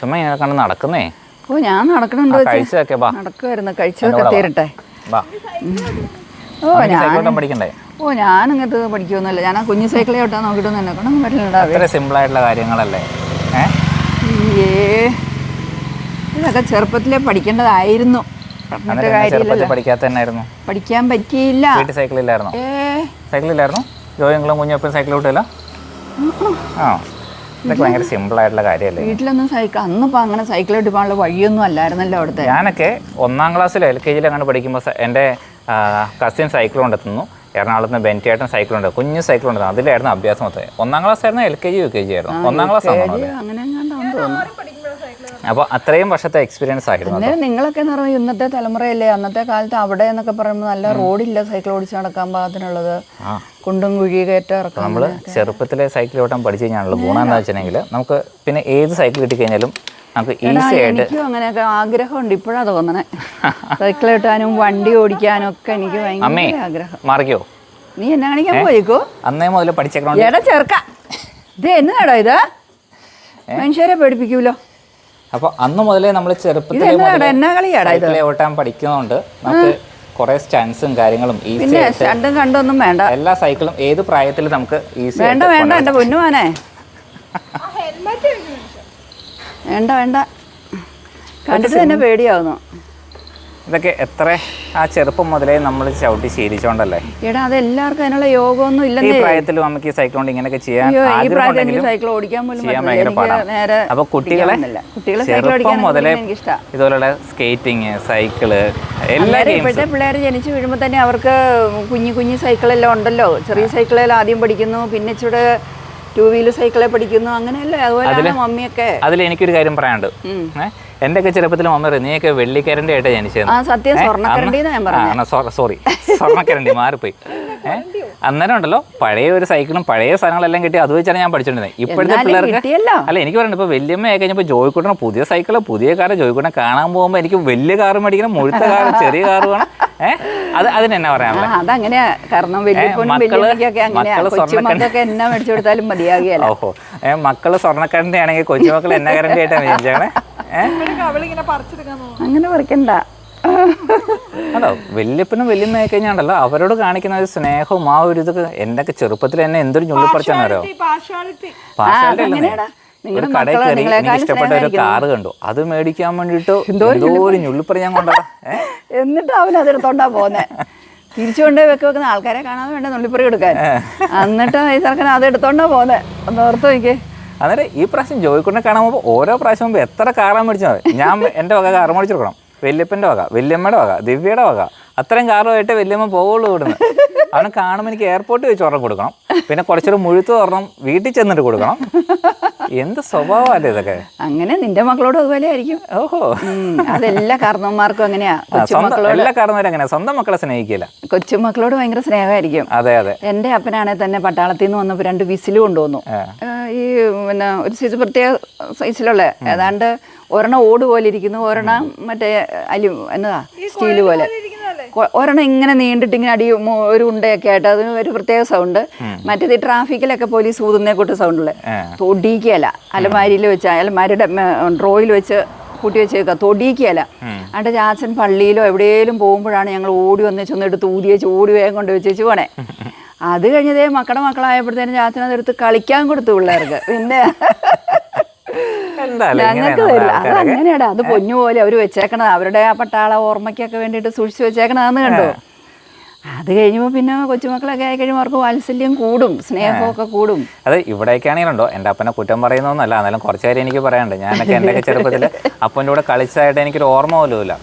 ചുമ്മാ ഇങ്ങനെ കണ്ട് നടക്കുന്നേ. ഓ ഞാൻ നടക്കണുണ്ട് കഴിച്ചതൊക്കെ നടക്കുമായിരുന്നു കഴിച്ചതൊക്കെ തീരട്ടെ. ഓ ഞാൻ പഠിക്കണ്ടേ? ഓ ഞാൻ ഇങ്ങോട്ട് പഠിക്കുമെന്നല്ല ഞാൻ ആ കുഞ്ഞു സൈക്കിളെ ഓട്ടാൻ നോക്കിയിട്ടൊന്നും എന്നെ കൊണ്ടൊന്നും സിമ്പിൾ ആയിട്ടുള്ള കാര്യങ്ങളല്ലേ? ഇതൊക്കെ ചെറുപ്പത്തിലേ പഠിക്കേണ്ടതായിരുന്നു. പഠിക്കാൻ പറ്റിയില്ല. സൈക്കിൾ ഇല്ലായിരുന്നു? സൈക്കിൾ സൈക്കിളില്ലായിരുന്നു ജോയങ്ങളും കുഞ്ഞും എപ്പോഴും സൈക്കിൾ വിട്ടില്ല ആ. ഇതൊക്കെ ഭയങ്കര സിമ്പിൾ ആയിട്ടുള്ള കാര്യമല്ലേ? വീട്ടിലൊന്നും സൈക്കിൾ അന്നിപ്പോൾ അങ്ങനെ സൈക്കിൾ എടുക്കാനുള്ള വഴിയൊന്നും അല്ലായിരുന്നല്ലോ അവിടുത്തെ. ഞാനൊക്കെ ഒന്നാം ക്ലാസ്സിൽ എൽ കെ ജിയിൽ അങ്ങനെ പഠിക്കുമ്പോൾ എന്റെ കസിൻ സൈക്കിൾ കൊണ്ടെത്തുന്നു. എറണാകുളത്ത് നിന്ന് ബെന്റിയായിട്ടും സൈക്കിൾ ഉണ്ട്. കുഞ്ഞു സൈക്കിൾ ഉണ്ട് അതിലായിരുന്നു അഭ്യാസം മൊത്തം. ഒന്നാം ക്ലാസ് ആയിരുന്നു L K G U K G ആയിരുന്നു ഒന്നാം ക്ലാസ് ആണോ അങ്ങനെ തോന്നുന്നു. അപ്പോൾ അത്രയും വർഷത്തെ എക്സ്പീരിയൻസ് ആയിരുന്നു. അന്നേരം നിങ്ങളൊക്കെ എന്ന് പറയുമ്പോൾ ഇന്നത്തെ തലമുറയല്ലേ? അന്നത്തെ കാലത്ത് അവിടെ എന്നൊക്കെ പറയുമ്പോൾ നല്ല റോഡില്ല സൈക്കിൾ ഓടിച്ച് നടക്കാൻ പാകത്തിനുള്ളത്. കുണ്ടും കുഴി കയറ്റം ഇറക്കാം നമ്മൾ ചെറുപ്പത്തിലെ സൈക്കിൾ ഓട്ടം പഠിച്ചു കഴിഞ്ഞാണല്ലോ ഗുണം എന്താ വെച്ചിട്ടുണ്ടെങ്കിൽ നമുക്ക് പിന്നെ ഏത് സൈക്കിൾ കിട്ടിക്കഴിഞ്ഞാലും നമുക്ക് ഈസി ആയിട്ട് എനിക്കും അങ്ങനെയൊക്കെ ആഗ്രഹമുണ്ട്. ഇപ്പോഴാ തോന്നണേ. സൈക്കിൾ കിട്ടാനും വണ്ടി ഓടിക്കാനും ഒക്കെ എനിക്ക് ഭയങ്കര ആഗ്രഹം. മാറിക്കോ? നീ എന്നെ കാണിക്കാൻ പോയിക്കോ? അന്നേ മുതൽ പഠിച്ചേക്കണോണ്ട്? എടാ ചേർക്ക ഇത് എന്നതാടാ ഇത്? മനുഷ്യരെ പേടിപ്പിക്കൂലോ? അപ്പോൾ അന്ന് മുതലേ നമ്മൾ ചെറുപ്പത്തിൽ ഓട്ടാൻ പഠിക്കുന്നതുകൊണ്ട് നമുക്ക് കുറേ സ്റ്റൺസും കാര്യങ്ങളും ഈസി പിന്നെ കണ്ടൊന്നും വേണ്ട. എല്ലാ സൈക്കിളും ഏത് പ്രായത്തിൽ നമുക്ക് ഈസി വേണ്ട വേണ്ട എന്റെ പൊന്നുമാനെ വേണ്ട വേണ്ട. കണ്ടിട്ട് തന്നെ പേടിയാവുന്നു. ഇതൊക്കെ എത്ര ആ ചെറുപ്പം മുതലേ നമ്മൾ ചവിട്ടി ശീലിച്ചോണ്ടല്ലേ? എടാ അത് എല്ലാവർക്കും അതിനുള്ള യോഗമൊന്നും ഇല്ല ഈ പ്രായത്തിൽ നമുക്ക് ഈ സൈക്കിൾ കൊണ്ട് ഇങ്ങനെയൊക്കെ ചെയ്യാൻ അയ്യോ ഈ പ്രായത്തിൽ എനിക്ക് സൈക്കിൾ ഓടിക്കാൻ പോലും ചെയ്യാൻ. ഭയങ്കര പാടാണ്. അപ്പൊ കുട്ടികളെ കുട്ടികളെ സൈക്കിൾ ഓടിക്കാൻ മുതലേ ഇതുപോലുള്ള സ്കേറ്റിങ് സൈക്കിൾ എല്ലാ അന്നേരം ഗെയിംസും ഇപ്പോഴത്തെ പിള്ളേർ ജനിച്ച് വീഴുമ്പോൾ തന്നെ അവർക്ക് കുഞ്ഞു കുഞ്ഞു സൈക്കിളെല്ലാം ഉണ്ടല്ലോ. ചെറിയ സൈക്കിളിൽ ആദ്യം പഠിക്കുന്നു പിന്നെ ഇച്ചിരി ടൂ വീലർ സൈക്കിളെ പഠിക്കുന്നു അങ്ങനെയല്ലേ? അതുപോലെ മമ്മിയൊക്കെ. അതിൽ എനിക്കൊരു കാര്യം പറയാനുണ്ട്. ഒക്കെ ചെറുപ്പത്തിൽ മമ്മ പറയും നീയൊക്കെ വെള്ളിക്കരണ്ടി ആയിട്ട് ജനിച്ചത് സോറി സ്വർണക്കരണ്ടി മാറിപ്പോയി. അന്നേരം ഉണ്ടല്ലോ പഴയ ഒരു സൈക്കിളും പഴയ സാധനങ്ങളെല്ലാം കിട്ടി അത് വെച്ചാണ് ഞാൻ പഠിച്ചിട്ടുണ്ടായത് ഇപ്പോഴത്തെ പിള്ളേർക്ക് അല്ല എനിക്ക് പറയുന്നത് ഇപ്പോൾ വല്യമ്മ ആയി കഴിഞ്ഞപ്പോൾ ജോയിക്കുട്ടണം പുതിയ സൈക്കിൾ പുതിയ കാറ് ജോയിക്കുട്ടണം കാണാൻ പോകുമ്പോൾ എനിക്ക് വലിയ കാറ് മേടിക്കണം മുഴുത്ത കാറ് ചെറിയ കാറ് വേണം. അത് അതിന് എന്നാ പറയാം അതങ്ങനെയാ കാരണം വലിയപ്പോനും മക്കൾ വലിയമ്മയ്ക്കൊക്കെ അങ്ങനെയാ മക്കൾ കൊച്ചുമക്കൊക്കെ എന്നാ മേടിച്ചു കൊടുത്താലും മതിയാകുകയല്ല ഓഹോ. ഏഹ് മക്കൾ സ്വർണക്കരണ്ടി ആണെങ്കിൽ കൊച്ചുമക്കൾ എന്നാ കരണ്ടി ആയിട്ടാണ് പറിച്ചെടുക്കാൻ അങ്ങനെ പറിക്കണ്ട. അതോ വല്യപ്പനും വല്യമ്മയായി കഴിഞ്ഞാണ്ടല്ലോ അവരോട് കാണിക്കുന്ന ഒരു സ്നേഹവും ആ ഒരു ഇതൊക്കെ എന്തൊക്കെ ചെറുപ്പത്തിൽ എന്നെ എന്തൊരു ഞുള്ളിപ്പറിച്ചാണോ പാർഷ്വാലിറ്റി പാഷാലിറ്റി അങ്ങനെയാടാ. ഒരു കടയിൽ കയറി എനിക്ക് ഇഷ്ടപ്പെട്ട ഒരു കാറ് കണ്ടു. അത് മേടിക്കാൻ വേണ്ടിട്ട് എന്തോ ഒരു ഞുള്ളിപ്പറി ഞാൻ കൊണ്ടോ എന്നിട്ട് അവൻ അതെടുത്തോണ്ടാ പോന്നെ. തിരിച്ചു കൊണ്ടേ വെക്ക് വെക്കുന്ന ആൾക്കാരെ കാണാതെ വേണ്ട നുള്ളിപ്പറി എടുക്കാൻ. എന്നിട്ട് ഈ സർക്കാർ അത് എടുത്തോണ്ടാ പോന്നെ. ഒന്ന് ഓർത്ത് നോക്കിയേ. അന്നേരം ഈ പ്രാവശ്യം ജോയിക്കൊണ്ടെ കാണാൻ പോകുമ്പോൾ ഓരോ പ്രാവശ്യം മുമ്പ് എത്ര കാറാൻ മേടിച്ചാൽ മതി. ഞാൻ എന്റെ വക കാറ് മേടിച്ചു കൊടുക്കണം. വല്യപ്പന്റെ വക വല്യമ്മയുടെ വക ദിവ്യയുടെ വക. അത്രയും കാറുമായിട്ട് വല്യമ്മ പോവുള്ളൂ ഇവിടുന്ന്. അവനെ കാണുമ്പോൾ എനിക്ക് എയർപോർട്ടിൽ വെച്ച് ഒരെണ്ണം കൊടുക്കണം. പിന്നെ കുറച്ചൊരു മുഴുത്ത് ഒരെണ്ണം വീട്ടിൽ ചെന്നിട്ട് കൊടുക്കണം. എന്ത് സ്വഭാവമല്ലേ ഇതൊക്കെ? അങ്ങനെ നിന്റെ മക്കളോട് അതുപോലെ ആയിരിക്കും. ഓഹോ. അതെല്ലാ കാരണവന്മാർക്കും അങ്ങനെയാ. എല്ലാ കാരണവരും അങ്ങനെ സ്വന്തം മക്കളെ സ്നേഹിക്കില്ല. കൊച്ചുമക്കളോട് ഭയങ്കര സ്നേഹമായിരിക്കും. അതെ അതെ. എന്റെ അപ്പനാണെങ്കിൽ തന്നെ പട്ടാളത്തിൽ നിന്ന് വന്നപ്പോൾ രണ്ട് വിസിൽ കൊണ്ടുവന്നു. ഈ പിന്നെ ഒരു സൈസ് പ്രത്യേക സൈസിലുള്ള ഏതാണ്ട് ഒരെണ്ണം ഓട് പോലെ ഇരിക്കുന്നു. ഒരെണ്ണം മറ്റേ അലു എന്നതാ? സ്റ്റീൽ പോലെ. ഒരെണ്ണം ഇങ്ങനെ നീണ്ടിട്ട് ഇങ്ങനെ അടി ഒരു ഉണ്ടയൊക്കെ ആയിട്ട് അതിന് ഒരു പ്രത്യേക സൗണ്ട് മറ്റേത് ഈ ട്രാഫിക്കിലൊക്കെ പോലീസ് ഊതുന്നേ കൂട്ട് സൗണ്ടുള്ള ആ. തൊടിക്കുകയല്ല അലമാരിയിൽ വെച്ച് അലമാരിയുടെ ഡ്രോയിൽ വെച്ച് കൂട്ടി വെച്ചേക്കുക തൊടിയിക്കല എന്നിട്ട് ചാച്ചൻ പള്ളിയിലോ എവിടെയെങ്കിലും പോകുമ്പോഴാണ് ഞങ്ങൾ ഓടി വന്ന് ചെന്ന് എടുത്ത് വെച്ച് ഓടി വേഗം കൊണ്ട് വെച്ചേച്ച് പോണേ. അത് കഴിഞ്ഞതേ മക്കളുടെ മക്കളായപ്പോഴത്തേനും ജാസൻ അതെടുത്ത് കളിക്കാൻ കൊടുത്തു പിള്ളേർക്ക്. പിന്നെ ഞങ്ങൾക്ക് തരില്ല അത് അങ്ങനെയാടാ അത് പൊന്നു പോലെ അവർ വെച്ചേക്കണത്. അവരുടെ ആ പട്ടാള ഓർമ്മയ്ക്കൊക്കെ വേണ്ടിയിട്ട് സൂക്ഷിച്ചു വെച്ചേക്കണതെന്ന് കണ്ടോ? അത് കഴിയുമ്പോൾ പിന്നെ കൊച്ചുമക്കളൊക്കെ ആയി കഴിയുമ്പോൾ അവർക്ക് വാത്സല്യം കൂടും. സ്നേഹമൊക്കെ കൂടും. അത് ഇവിടേക്കാണെങ്കിലുണ്ടോ? എന്റെ അപ്പനെ കുറ്റം പറയുന്നൊന്നുമല്ല എന്നാലും കുറച്ച് കാര്യം എനിക്ക് പറയാനുണ്ട്. ഞാനൊക്കെ എന്റെ ചെറുപ്പത്തിൽ അപ്പന്റെ കൂടെ കളിച്ചതായിട്ട് എനിക്കൊരു ഓർമ്മ പോലുമില്ല.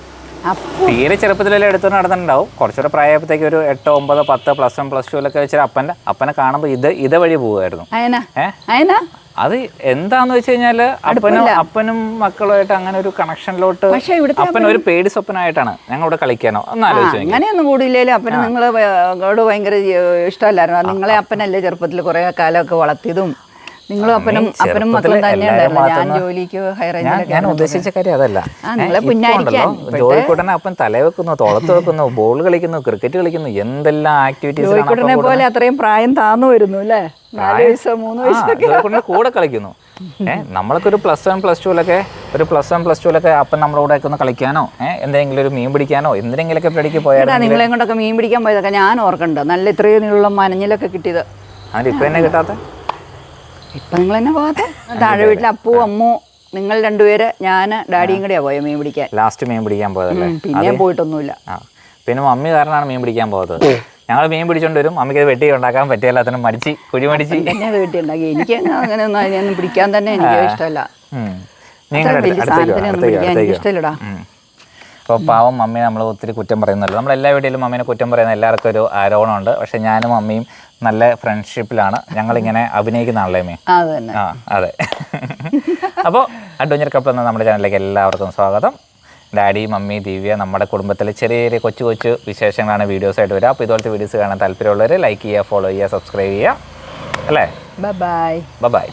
തീരെ ചെറുപ്പത്തിലെല്ലാം എടുത്തു നടന്നിട്ടുണ്ടാവും. കുറച്ചുകൂടെ പ്രായപ്പോഴത്തേക്ക് ഒരു എട്ട് ഒമ്പത് പത്ത് പ്ലസ് വൺ പ്ലസ് ടു ഒക്കെ വെച്ചാൽ അപ്പന്റെ അപ്പനെ കാണുമ്പോൾ ഇത് ഇതേ വഴി പോവുമായിരുന്നു ഏഹ് അത് എന്താന്ന് വെച്ച് കഴിഞ്ഞാൽ അപ്പനും അപ്പനും മക്കളുമായിട്ട് അങ്ങനെ ഒരു കണക്ഷനിലോട്ട് അപ്പന അപ്പൻ ഒരു പേടി സ്വപ്നമായിട്ടാണ്. ഞങ്ങൾ ഇവിടെ കളിക്കാനോ അങ്ങനെയൊന്നും കൂടിയില്ലേലും അപ്പന് നിങ്ങൾ ഭയങ്കര ഇഷ്ടമല്ലായിരുന്നു. നിങ്ങളെ അപ്പനല്ലേ ചെറുപ്പത്തിൽ കുറെ കാലമൊക്കെ വളർത്തിയതും. നിങ്ങളും അപ്പനും മക്കളും തന്നെ ഞാൻ ജോലിക്ക് ഞാൻ ഉദ്ദേശിച്ച കാര്യം അതല്ല. ജോലിക്കുട്ടനെ അപ്പം അപ്പൻ തല വെക്കുന്നു തോളത്ത് വെക്കുന്നു ബോൾ കളിക്കുന്നു ക്രിക്കറ്റ് കളിക്കുന്നു എന്തെല്ലാം ആക്ടിവിറ്റീസ് പോലെ അത്രയും പ്രായം താന്നു വരുന്നു അല്ലേ? കൂടെ കളിക്കുന്നു. ഏഹ് നമ്മളൊക്കെ ഒരു പ്ലസ് വൺ പ്ലസ് ടുവിലൊക്കെ ഒരു പ്ലസ് വൺ പ്ലസ് ടുവിലൊക്കെ അപ്പൻ നമ്മുടെ കൂടെ ഒക്കെ ഒന്ന് കളിക്കാനോ ഏഹ് എന്തെങ്കിലും ഒരു മീൻ പിടിക്കാനോ എന്തെങ്കിലുമൊക്കെ പിടിക്ക് പോയാൽ നിങ്ങളെ കൊണ്ടൊക്കെ മീൻ പിടിക്കാൻ പോയതൊക്കെ ഞാൻ ഓർക്കണ്ട നല്ല ഇത്രയും നീളം മനഞ്ഞിലൊക്കെ കിട്ടിയത്. അതിന് ഇപ്പൊ എന്നെ കിട്ടാത്ത? ഇപ്പൊ നിങ്ങൾ തന്നെ പോകാതെ താഴെ വീട്ടിൽ അപ്പു അമ്മു നിങ്ങൾ രണ്ടുപേര് ഞാൻ ഡാഡിയും കൂടെയാ പോയത് മീൻ പിടിക്കാൻ. ലാസ്റ്റ് മീൻ പിടിക്കാൻ പോയതല്ലേ? പിന്നെ പോയിട്ടൊന്നുമില്ല. പിന്നെ മമ്മി കാരണമാണ് മീൻ പിടിക്കാൻ പോകുന്നത് ഞങ്ങൾ മീൻ പിടിച്ചോണ്ട് വരും. അമ്മയ്ക്ക് വെട്ടി ഉണ്ടാക്കാൻ പറ്റിയല്ലാത്തതിനും മടിച്ച് കുഴി മടിച്ച്. വെട്ടി ഉണ്ടാക്കി. എനിക്ക് അങ്ങനെ ഒന്നും പിടിക്കാൻ തന്നെ എനിക്ക് ഇഷ്ടമല്ല. ഇഷ്ടമില്ലടാ. പാവം മമ്മി നമ്മൾ ഒത്തിരി കുറ്റം പറയുന്നുണ്ട്. നമ്മൾ എല്ലാ വീട്ടിലും മമ്മീനെ കുറ്റം പറയുന്ന എല്ലാവർക്കും ഒരു ആരോപണമുണ്ട്. പക്ഷേ ഞാനും മമ്മിയും നല്ല ഫ്രണ്ട്ഷിപ്പിലാണ് ഞങ്ങൾ ഇങ്ങനെ അഭിനയിക്കുന്ന അത് തന്നെ. ആ അതെ. അപ്പോൾ അഡ്വഞ്ചർ കപ്പിൾ എന്ന നമ്മുടെ ചാനലിലേക്ക് എല്ലാവർക്കും സ്വാഗതം. ഡാഡി മമ്മി ദിവ്യ നമ്മുടെ കുടുംബത്തിലെ ചെറിയ ചെറിയ കൊച്ചു കൊച്ചു വിശേഷങ്ങളാണ് വീഡിയോസായിട്ട് വരിക. അപ്പോൾ ഇതുപോലത്തെ വീഡിയോസ് കാണാൻ താല്പര്യമുള്ളവർ ലൈക്ക് ചെയ്യുക ഫോളോ ചെയ്യുക സബ്സ്ക്രൈബ് ചെയ്യുക. അല്ലേ? Bye bye bye